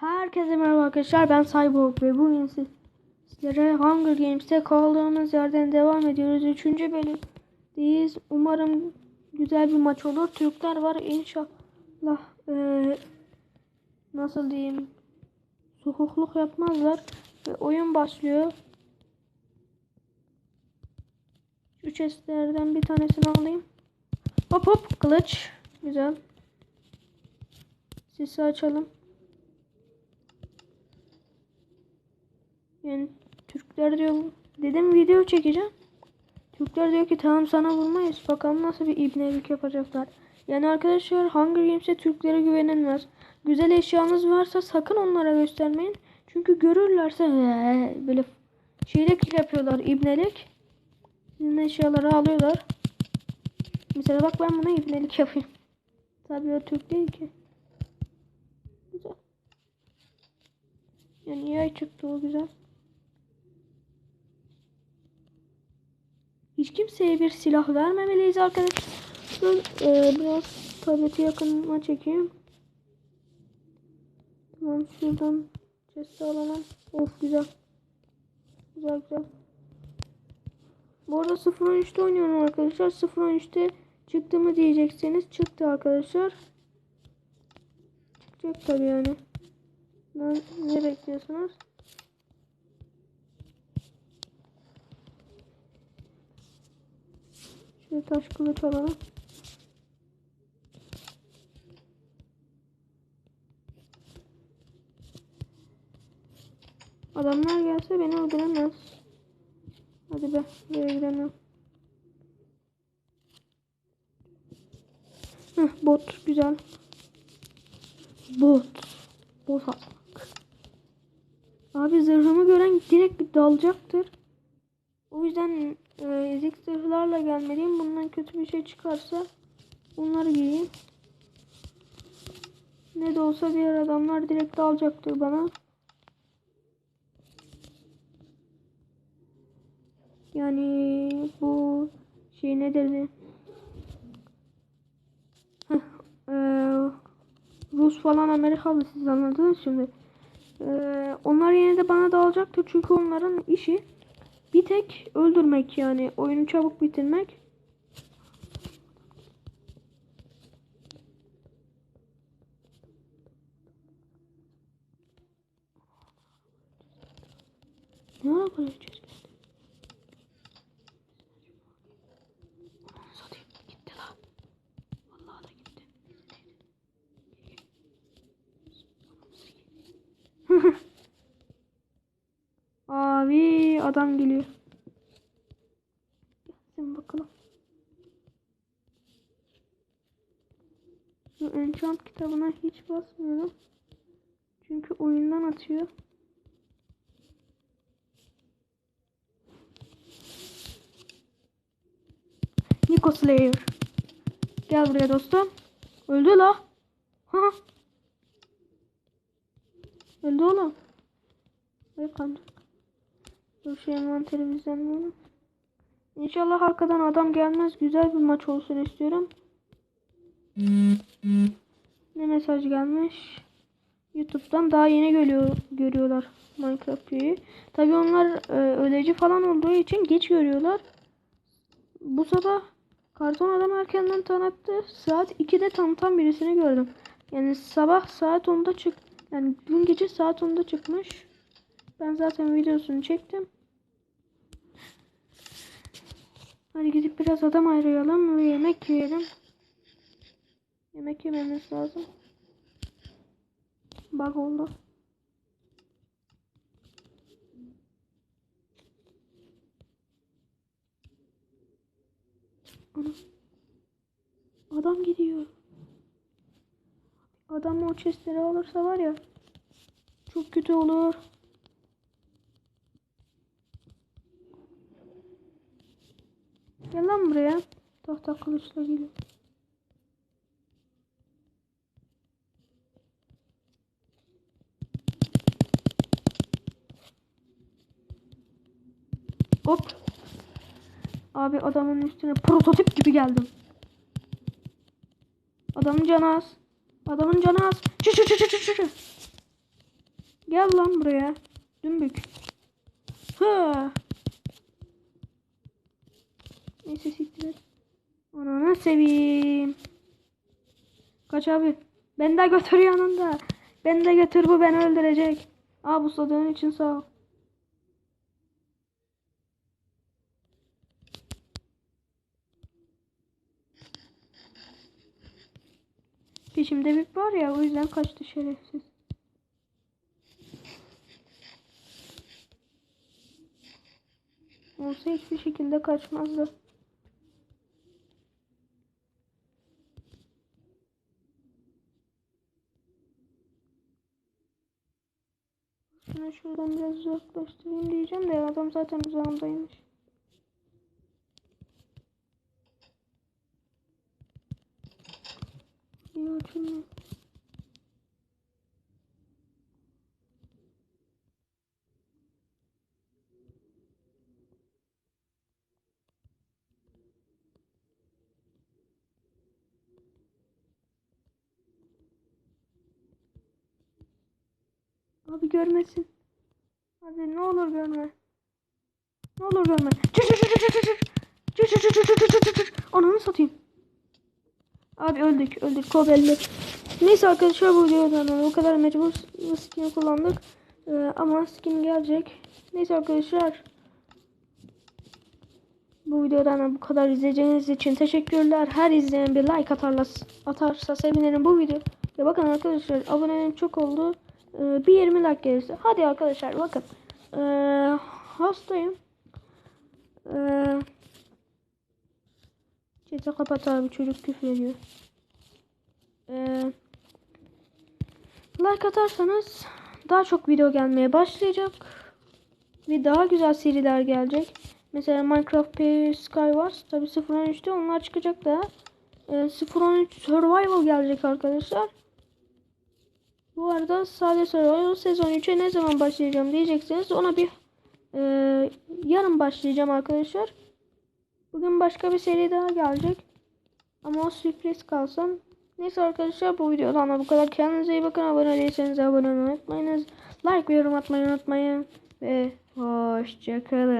Herkese merhaba arkadaşlar ben Cyborg ve bugün siz- sizlere Hunger Games'te kaldığımız yerden devam ediyoruz. Üçüncü bölümdeyiz. Umarım güzel bir maç olur. Türkler var inşallah eee, nasıl diyeyim sokukluk yapmazlar. Ve oyun başlıyor. Şu chestlerden bir tanesini alayım. Hop hop kılıç. Güzel. Sesi açalım. Yani Türkler diyor dedim video çekeceğim. Türkler diyor ki tamam sana vurmayız. Bakalım nasıl bir ibnelik yapacaklar. Yani arkadaşlar Hunger Games'e Türklere güvenilmez. Güzel eşyanız varsa sakın onlara göstermeyin. Çünkü görürlerse böyle şeylik yapıyorlar ibnelik. Sizin eşyaları alıyorlar. Mesela bak ben buna ibnelik yapayım. Tabii o Türk değil ki. Güzel. Yani yay çıktı o güzel. Hiç kimseye bir silah vermemeliyiz arkadaşlar. Ee, biraz tableti yakınıma çekeyim. Tamam şuradan chest'i alalım. Of güzel. Güzel güzel. Bu arada 0.13'te oynuyorum arkadaşlar. 0.13'te çıktı mı diyecekseniz çıktı arkadaşlar. Çıkacak tabii yani. Ne, bekliyorsunuz? Şöyle taş kılıç alalım. Adamlar gelse beni öldüremez. Hadi be buraya gidelim. Heh, bot güzel. Bot. Bot atmak. Abi zırhımı gören direkt dalacaktır. O yüzden ezik zırhlarla gelmeliyim. Bundan kötü bir şey çıkarsa bunları giyeyim. Ne de olsa diğer adamlar direkt dalacaktır bana. Yani bu şey ne dedi? E, Rus falan Amerikalı siz anladınız şimdi. E, onlar yine de bana dalacaktır çünkü onların işi bir tek öldürmek yani oyunu çabuk bitirmek. Ne yapacağız? Satayım gitti la. Vallahi da gitti. Abi adam geliyor. Gelsin bakalım. Şu enchant kitabına hiç basmıyorum. Çünkü oyundan atıyor. Nico Slayer. Gel buraya dostum. Öldü la. Ha. Öldü oğlum. Ve kandık. Dur şu envanteri bizden İnşallah arkadan adam gelmez. Güzel bir maç olsun istiyorum. Ne mesaj gelmiş? YouTube'dan daha yeni görüyor, görüyorlar Minecraft'ı. Tabi onlar e, ödeci falan olduğu için geç görüyorlar. Bu sabah karton adam erkenden tanıttı. Saat 2'de tanıtan birisini gördüm. Yani sabah saat 10'da çık yani dün gece saat 10'da çıkmış. Ben zaten videosunu çektim. Hadi gidip biraz adam ayıralım ve yemek yiyelim. Yemek yememiz lazım. Bug oldu. Adam gidiyor. Adam o chestleri alırsa var ya çok kötü olur. Gel lan buraya. Tahta kılıçla geliyor. Hop. Abi adamın üstüne prototip gibi geldim. Adamın canı az. Adamın canı az. Çü çü çü çü çü çü. Gel lan buraya. Dümbük. Hı. Neyse siktir et. Ananı seveyim. Kaç abi. Beni de götür yanında. Beni de götür bu beni öldürecek. Aa busladığın için sağ ol. Peşimde bir var ya o yüzden kaçtı şerefsiz. Olsa hiçbir şekilde kaçmazdı. Şunu şuradan biraz uzaklaştırayım diyeceğim de adam zaten uzağımdaymış. İyi açılmıyor. Abi görmesin. Abi ne olur görme. Ne olur görme. Çır çır çır çır çır çır. Çır çır çır çır çır çır çır. Ananı satayım. Abi öldük öldük kol belli. Neyse arkadaşlar bu videodan o kadar mecbur bu skin'i kullandık. Ee, ama skin gelecek. Neyse arkadaşlar. Bu videodan bu kadar izleyeceğiniz için teşekkürler. Her izleyen bir like atarla, atarsa sevinirim bu video. Ya bakın arkadaşlar abonelerim çok oldu. Ee, bir 20 like gelirse. Hadi arkadaşlar bakın. Ee, hastayım. Ee, Chat'i kapat abi çocuk küfür ediyor. Ee, like atarsanız daha çok video gelmeye başlayacak. Ve daha güzel seriler gelecek. Mesela Minecraft Skywars tabi 0.13'te onlar çıkacak da. Ee, 0.13 Survival gelecek arkadaşlar. Bu arada sadece Survival sezon 3'e ne zaman başlayacağım diyeceksiniz. Ona bir e, yarın başlayacağım arkadaşlar. Bugün başka bir seri daha gelecek. Ama o sürpriz kalsın. Neyse arkadaşlar bu videodan da bu kadar. Kendinize iyi bakın. Abone değilseniz abone olmayı unutmayınız. Like ve yorum atmayı unutmayın. Ve hoşçakalın.